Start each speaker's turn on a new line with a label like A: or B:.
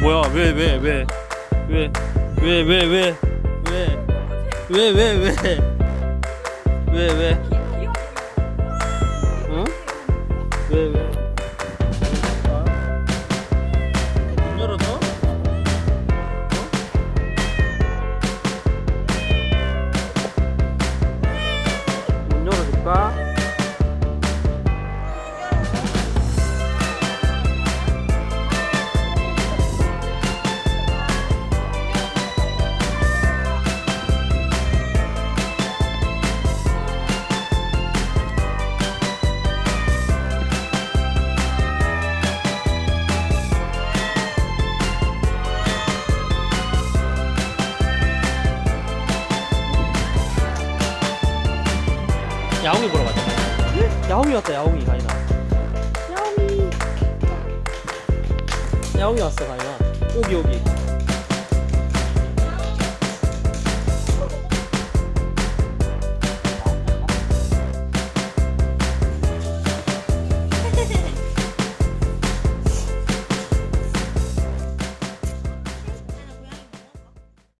A: 뭐야 왜왜왜 왜 왜 왜 왜 왜 왜 왜 왜왜왜 응? 왜 왜? 문 열어줘? 어? 문 열어줄까? 야옹이 보러 가자. 야옹이 왔다, 야옹이, 가인아. 야옹이. 야옹이 왔어, 가인아. 여기, 여기.